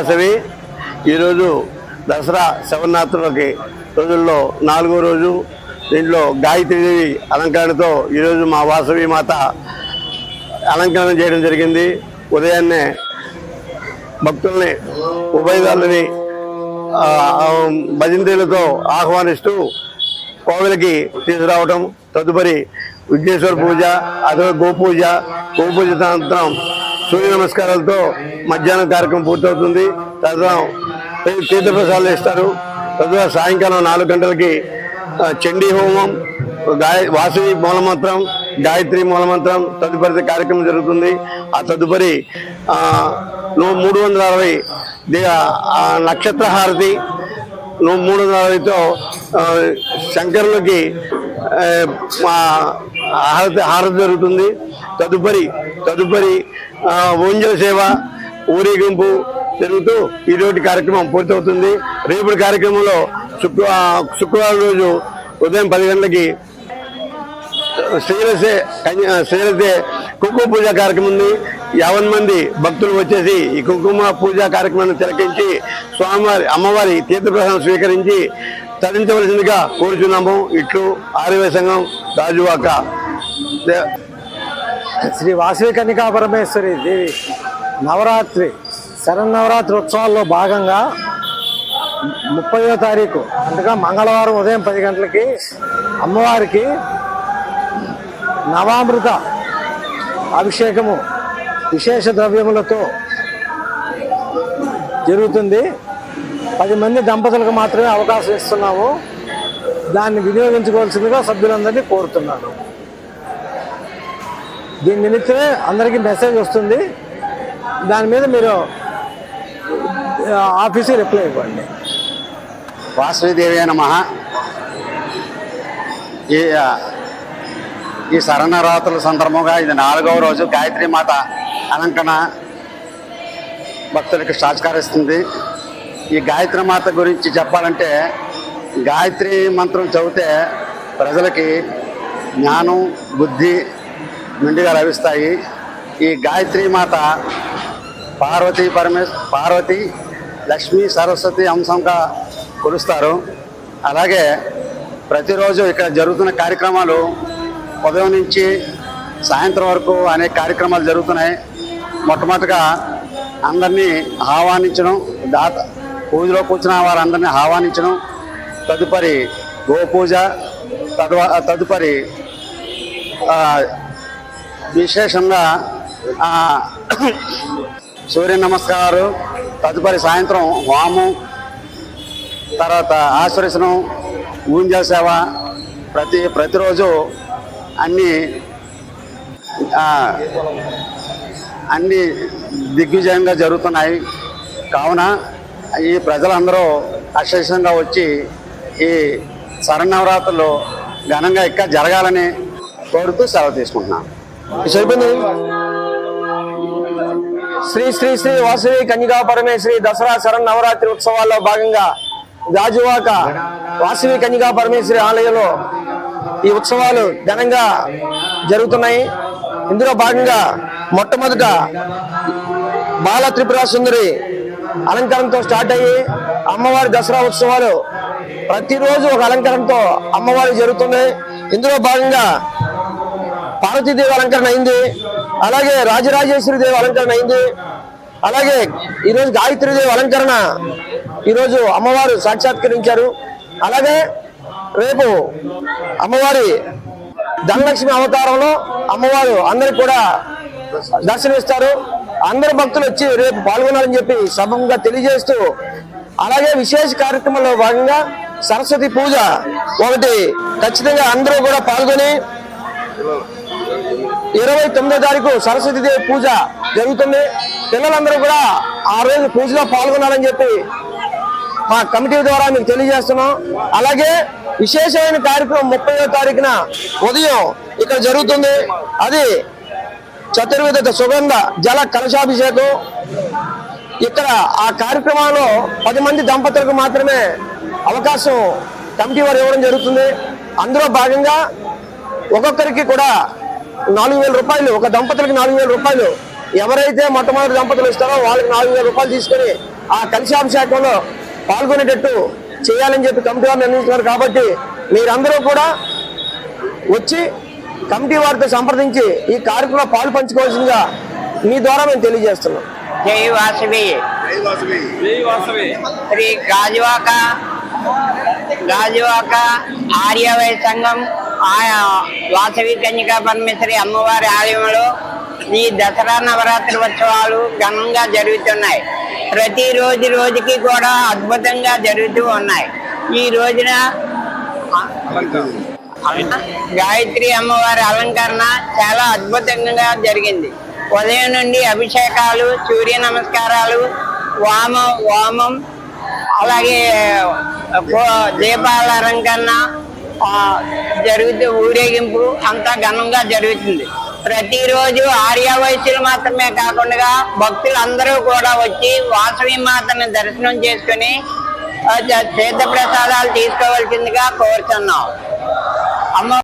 వాసవి ఈరోజు దసరా శవనాథులకి రోజుల్లో నాలుగో రోజు దీంట్లో గాయత్రీదేవి అలంకరణతో ఈరోజు మా వాసవి మాత అలంకరణ చేయడం జరిగింది. ఉదయాన్నే భక్తుల్ని ఉభయదారులని ఆ, భజంత్రీలతో ఆహ్వానిస్తూ కోవిలకి తీసుకురావడం తదుపరి విఘ్నేశ్వర పూజ అదో గోపూజ గోపూజ అనంతరం సూర్య నమస్కారాలతో మధ్యాహ్నం కార్యక్రమం పూర్తవుతుంది. తర్వాత తీర్థప్రసాదాలు ఇస్తారు తర్వాత సాయంకాలం నాలుగు గంటలకి చండీ హోమం గాయ వాసవి మూలమంత్రం గాయత్రి మూలమంత్రం తదుపరి కార్యక్రమం జరుగుతుంది. ఆ తదుపరి మూడు వందల అరవై నక్షత్ర హారతి మూడు వందల అరవైతో శంకరులకి మా హారతి హారతి జరుగుతుంది. తదుపరి తదుపరి ఆ, ఊంజల సేవ ఊరేగింపు జరుగుతూ ఈరోజు కార్యక్రమం పూర్తవుతుంది. రేపటి కార్యక్రమంలో శుక్ర శుక్రవారం రోజు ఉదయం పది గంటలకి శ్రీరసే కన్య శ్రీరసే కుంకుమ పూజ కార్యక్రమం ఉంది. యావన్ మంది భక్తులు వచ్చేసి ఈ కుంకుమ పూజ కార్యక్రమాన్ని తిలకించి స్వామివారి అమ్మవారి తీర్థప్రసాదం స్వీకరించి తరించవలసిందిగా కోరుచున్నాము. ఇట్లు ఆర్యవ సంఘం రాజువాక. శ్రీ వాసవి కన్నికా పరమేశ్వరి దేవి నవరాత్రి శరన్నవరాత్రి ఉత్సవాల్లో భాగంగా ముప్పయో తారీఖు అనగా మంగళవారం ఉదయం పది గంటలకి అమ్మవారికి నవామృత అభిషేకము విశేష ద్రవ్యములతో జరుగుతుంది. పది మంది దంపతులకు మాత్రమే అవకాశం ఇస్తున్నాము. దాన్ని వినియోగించుకోవాల్సిందిగా సభ్యులందరినీ కోరుతున్నాను. దీని నిమిత్తమే అందరికీ మెసేజ్ వస్తుంది. దాని మీద మీరు ఆఫీసు ఆఫీస్కి రిప్లై ఇవ్వండి. వాసవిదేవి నమ. ఈ ఈ శరణరాత్రుల సందర్భంగా ఇది నాలుగవ రోజు గాయత్రి మాత అలంకరణ భక్తులకి సాక్షారిస్తుంది ఈ గాయత్రి మాత గురించి చెప్పాలంటే గాయత్రి మంత్రం చదివితే ప్రజలకి జ్ఞానం బుద్ధి మెండుగా లభిస్తాయి. ఈ గాయత్రి మాత పార్వతీ పరమేశ్ పార్వతి లక్ష్మీ సరస్వతి అంశంగా కొలుస్తారు. అలాగే ప్రతిరోజు ఇక్కడ జరుగుతున్న కార్యక్రమాలు ఉదయం నుంచి సాయంత్రం వరకు అనేక కార్యక్రమాలు జరుగుతున్నాయి. మొట్టమొదటిగా అందరినీ ఆహ్వానించడం దాత పూజలో కూర్చున్న వారందరినీ ఆహ్వానించడం తదుపరి గోపూజ తదువ తదుపరి విశేషంగా సూర్య నమస్కారాలు. తదుపరి సాయంత్రం హోమం తర్వాత ఆశ్రయసనం ఊంజ సేవ ప్రతి ప్రతిరోజు అన్ని అన్ని దిగ్విజయంగా జరుగుతున్నాయి. కావున ఈ ప్రజలందరూ అశేషంగా వచ్చి ఈ శరణవరాత్రులు ఘనంగా ఇంకా జరగాలని కోరుతూ సెలవు తీసుకుంటున్నాను శ్రీ శ్రీ శ్రీ వాసవి కన్యకా పరమేశ్వరి దసరా శరణ్ నవరాత్రి ఉత్సవాల్లో భాగంగా గాజువాక వాసవి కన్యకా పరమేశ్వరి ఆలయంలో ఈ ఉత్సవాలు ఘనంగా జరుగుతున్నాయి. ఇందులో భాగంగా మొట్టమొదట బాల త్రిపుర సుందరి అలంకరణతో స్టార్ట్ అయ్యి అమ్మవారి దసరా ఉత్సవాలు ప్రతిరోజు ఒక అలంకరణతో అమ్మవారి జరుగుతున్నాయి. ఇందులో భాగంగా పార్వతీదేవి అలంకరణ అయింది. అలాగే రాజరాజేశ్వరి దేవి అలంకరణ అయింది. అలాగే ఈరోజు గాయత్రి దేవి అలంకరణ ఈరోజు అమ్మవారు సాక్షాత్కరించారు. అలాగే రేపు అమ్మవారి ధనలక్ష్మి అవతారంలో అమ్మవారు అందరికి కూడా దర్శనమిస్తారు. అందరు భక్తులు వచ్చి రేపు పాల్గొనాలని చెప్పి సభంగా తెలియజేస్తూ అలాగే విశేష కార్యక్రమంలో భాగంగా సరస్వతి పూజ ఒకటి ఖచ్చితంగా అందరూ కూడా పాల్గొని ఇరవై తొమ్మిదో తారీఖు సరస్వతి దేవి పూజ జరుగుతుంది. పిల్లలందరూ కూడా ఆ రోజు పూజలో పాల్గొనాలని చెప్పి మా కమిటీ ద్వారా మీకు తెలియజేస్తున్నాం. అలాగే విశేషమైన కార్యక్రమం ముప్పైవ తారీఖున ఉదయం ఇక్కడ జరుగుతుంది. అది చతుర్విధ సుగంధ జల కలశాభిషేకం. ఇక్కడ ఆ కార్యక్రమంలో పది మంది దంపతులకు మాత్రమే అవకాశం కమిటీ వారు ఇవ్వడం జరుగుతుంది. అందులో భాగంగా ఒక్కొక్కరికి కూడా నాలుగు వేల రూపాయలు ఒక దంపతులకి నాలుగు వేల రూపాయలు. ఎవరైతే మొట్టమొదటి దంపతులు ఇస్తారో వాళ్ళకి నాలుగు వేల రూపాయలు తీసుకొని ఆ కలశాభిషేకంలో పాల్గొనేటట్టు చేయాలని చెప్పి కమిటీ వారు నిర్ణయించుకున్నారు. కాబట్టి మీరందరూ కూడా వచ్చి కమిటీ వారితో సంప్రదించి ఈ కార్యక్రమంలో పాలు పంచుకోవాల్సిందిగా మీ ద్వారా మేము తెలియజేస్తున్నాం. జై వాసవి. శ్రీ గాజువాక గాజువాక ఆర్యవై సంఘం ఆయా వాసవి కన్యకా పరమేశ్వరి అమ్మవారి ఆలయంలో ఈ దసరా నవరాత్రి ఉత్సవాలు ఘనంగా జరుగుతున్నాయి. ప్రతి రోజు రోజుకి కూడా అద్భుతంగా జరుగుతూ ఉన్నాయి. ఈ రోజున గాయత్రి అమ్మవారి అలంకరణ చాలా అద్భుతంగా జరిగింది. ఉదయం నుండి అభిషేకాలు సూర్య నమస్కారాలు వామ వామం అలాగే దీపాల అలంకరణ జరుగుతూ ఊరేగింపు అంతా ఘనంగా జరుగుతుంది. ప్రతిరోజు ఆర్య వయసులు మాత్రమే కాకుండా భక్తులందరూ కూడా వచ్చి వాసవి మాతను దర్శనం చేసుకుని ఆ, తీర్థ ప్రసాదాలు తీసుకోవాల్సిందిగా కోరుతున్నాం. అమ్మ